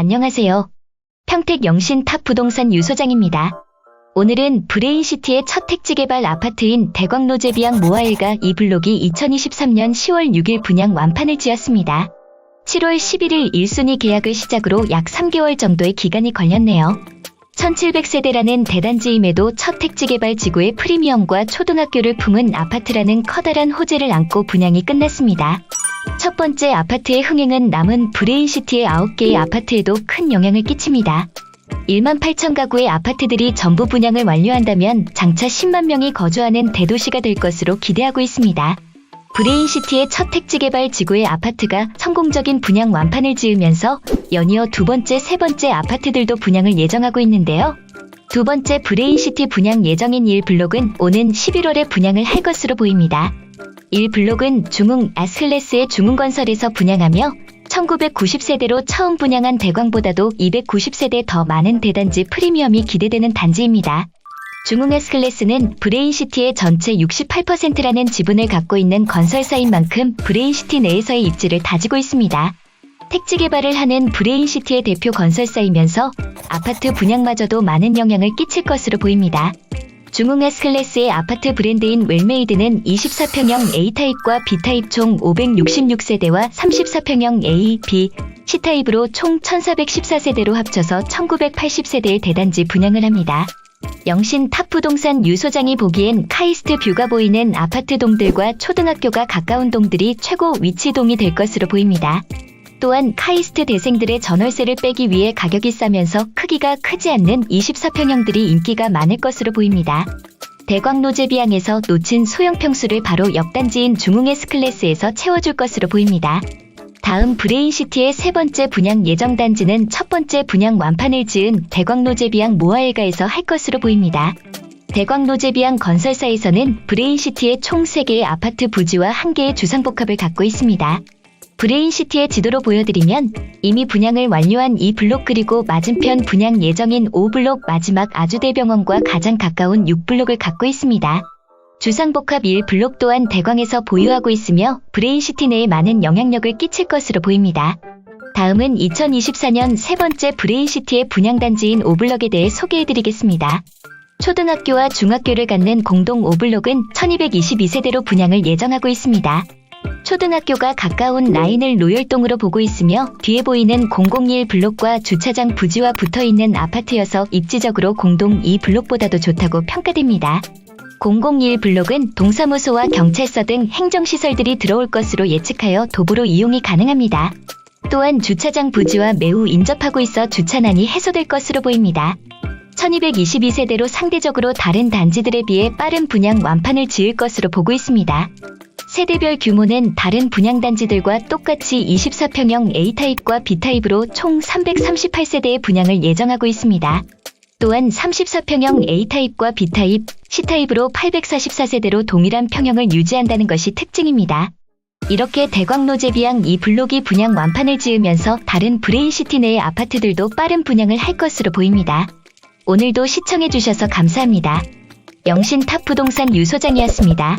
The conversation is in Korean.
안녕하세요. 평택 영신 탑 부동산 유 소장입니다. 오늘은 브레인시티의 첫 택지 개발 아파트인 대광로제비양 모아일가 이 블록이 2023년 10월 6일 분양 완판을 지었습니다. 7월 11일 1순위 계약을 시작으로 약 3개월 정도의 기간이 걸렸네요. 1700세대라는 대단지임에도 첫 택지 개발 지구의 프리미엄과 초등학교를 품은 아파트라는 커다란 호재를 안고 분양이 끝났습니다. 첫 번째 아파트의 흥행은 남은 브레인시티의 9개의 아파트에도 큰 영향을 끼칩니다. 1만 8천 가구의 아파트들이 전부 분양을 완료한다면 장차 10만 명이 거주하는 대도시가 될 것으로 기대하고 있습니다. 브레인시티의 첫 택지 개발 지구의 아파트가 성공적인 분양 완판을 지으면서 연이어 두 번째, 세 번째 아파트들도 분양을 예정하고 있는데요. 두 번째 브레인시티 분양 예정인 1블록은 오는 11월에 분양을 할 것으로 보입니다. 1블록은 중흥 아스클래스의 중흥건설에서 분양하며 1990세대로 처음 분양한 대광보다도 290세대 더 많은 대단지 프리미엄이 기대되는 단지입니다. 중흥 에스클래스는 브레인시티의 전체 68%라는 지분을 갖고 있는 건설사인 만큼 브레인시티 내에서의 입지를 다지고 있습니다. 택지 개발을 하는 브레인시티의 대표 건설사이면서 아파트 분양마저도 많은 영향을 끼칠 것으로 보입니다. 중흥 S클래스의 아파트 브랜드인 웰메이드는 24평형 A타입과 B타입 총 566세대와 34평형 A, B, C타입으로 총 1414세대로 합쳐서 1980세대의 대단지 분양을 합니다. 영신 탑부동산 유 소장이 보기엔 카이스트 뷰가 보이는 아파트 동들과 초등학교가 가까운 동들이 최고 위치동이 될 것으로 보입니다. 또한 카이스트 대생들의 전월세를 빼기 위해 가격이 싸면서 크기가 크지 않는 24평형들이 인기가 많을 것으로 보입니다. 대광로 제비양에서 놓친 소형 평수를 바로 옆단지인 중흥에스클래스에서 채워줄 것으로 보입니다. 다음 브레인시티의 세 번째 분양 예정 단지는 첫 번째 분양 완판을 지은 대광로 제비양 모아일가에서 할 것으로 보입니다. 대광로 제비양 건설사에서는 브레인시티의 총 3개의 아파트 부지와 1개의 주상복합을 갖고 있습니다. 브레인시티의 지도로 보여드리면 이미 분양을 완료한 이 블록 그리고 맞은편 분양 예정인 5블록 마지막 아주대병원과 가장 가까운 6블록을 갖고 있습니다. 주상복합 1블록 또한 대광에서 보유하고 있으며 브레인시티 내에 많은 영향력을 끼칠 것으로 보입니다. 다음은 2024년 세 번째 브레인시티의 분양단지인 5블록에 대해 소개해드리겠습니다. 초등학교와 중학교를 갖는 공동 5블록은 1222세대로 분양을 예정하고 있습니다. 초등학교가 가까운 라인을 노열동으로 보고 있으며 뒤에 보이는 001 블록과 주차장 부지와 붙어 있는 아파트여서 입지적으로 공동 2 블록보다도 좋다고 평가됩니다. 001 블록은 동사무소와 경찰서 등 행정시설들이 들어올 것으로 예측하여 도보로 이용이 가능합니다. 또한 주차장 부지와 매우 인접하고 있어 주차난이 해소될 것으로 보입니다. 1222세대로 상대적으로 다른 단지들에 비해 빠른 분양 완판을 지을 것으로 보고 있습니다. 세대별 규모는 다른 분양단지들과 똑같이 24평형 A타입과 B타입으로 총 338세대의 분양을 예정하고 있습니다. 또한 34평형 A타입과 B타입, C타입으로 844세대로 동일한 평형을 유지한다는 것이 특징입니다. 이렇게 대광로제비양 이 블록이 분양 완판을 지으면서 다른 브레인시티 내의 아파트들도 빠른 분양을 할 것으로 보입니다. 오늘도 시청해주셔서 감사합니다. 영신 탑 부동산 유소장이었습니다.